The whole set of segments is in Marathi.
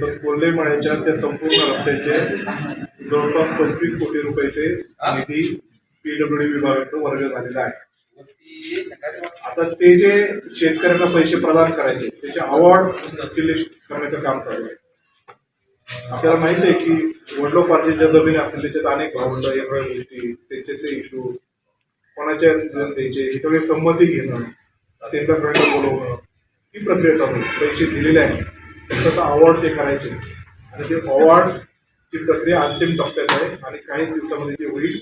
तर कोल्हेमळ्याच्या त्या संपूर्ण रस्त्याचे जवळपास पंचवीस कोटी रुपयाचे निधी पीडब्ल्यू डी विभागाकडून वर्ग झालेला आहे. आता ते जे शेतकऱ्यांना पैसे प्रदान करायचे त्याचे अवॉर्ड लिस्ट करण्याचं काम चालू आहे. आपल्याला माहिती आहे की वडलोपार्जित ज्या जमिनी असतील त्याच्यात अनेक भावंड एवढ्या गोष्टी त्यांचे ते इश्यू कोणाच्या द्यायचे हे सगळे संमती घेणं त्यांच्याकडे बोलवणं ही प्रक्रिया चालू पैसे दिलेले आहेत. स्वतः अवॉर्ड ते करायचे. आणि ते अवॉर्डची प्रक्रिया अंतिम टप्प्यात आहे. आणि काही दिवसामध्ये ते होईल.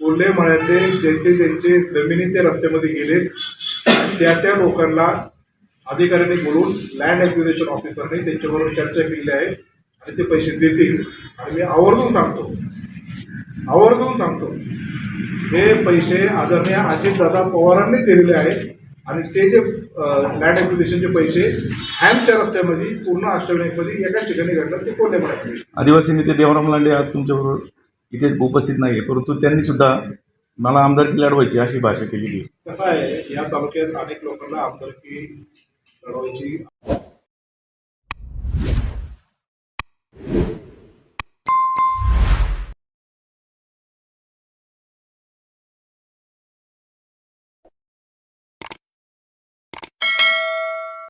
कोल्हे मळ्याचे ज्यांचे ज्यांचे जमिनी त्या रस्त्यामध्ये गेले त्या त्या लोकांना अधिकाऱ्यांनी बोलून लँड ॲक्विजिशन ऑफिसरने त्यांच्याबरोबर चर्चा केली आहे. आणि ते पैसे देतील. आणि मी आवर्जून सांगतो. आवर्जून सांगतो. हे पैसे आदरणीय अजितदादा पवारांनी दिलेले आहेत. आणि ते जे लँड ॲक्विजिशनचे पैसे हॅमच्या रस्त्यामध्ये पूर्ण अष्टविनायकमध्ये एकाच ठिकाणी घडलं ते कोल्हे मळ्यात आदिवासी नेते देवराम लांडे आज तुमच्याबरोबर इथे उपस्थित नाही आहे परंतु त्यांनी सुद्धा मला आमदारकी लढवायची अशी भाषा केलेली आहे. कसं आहे या तालुक्यात अनेक लोकांना आमदारकी लढवायची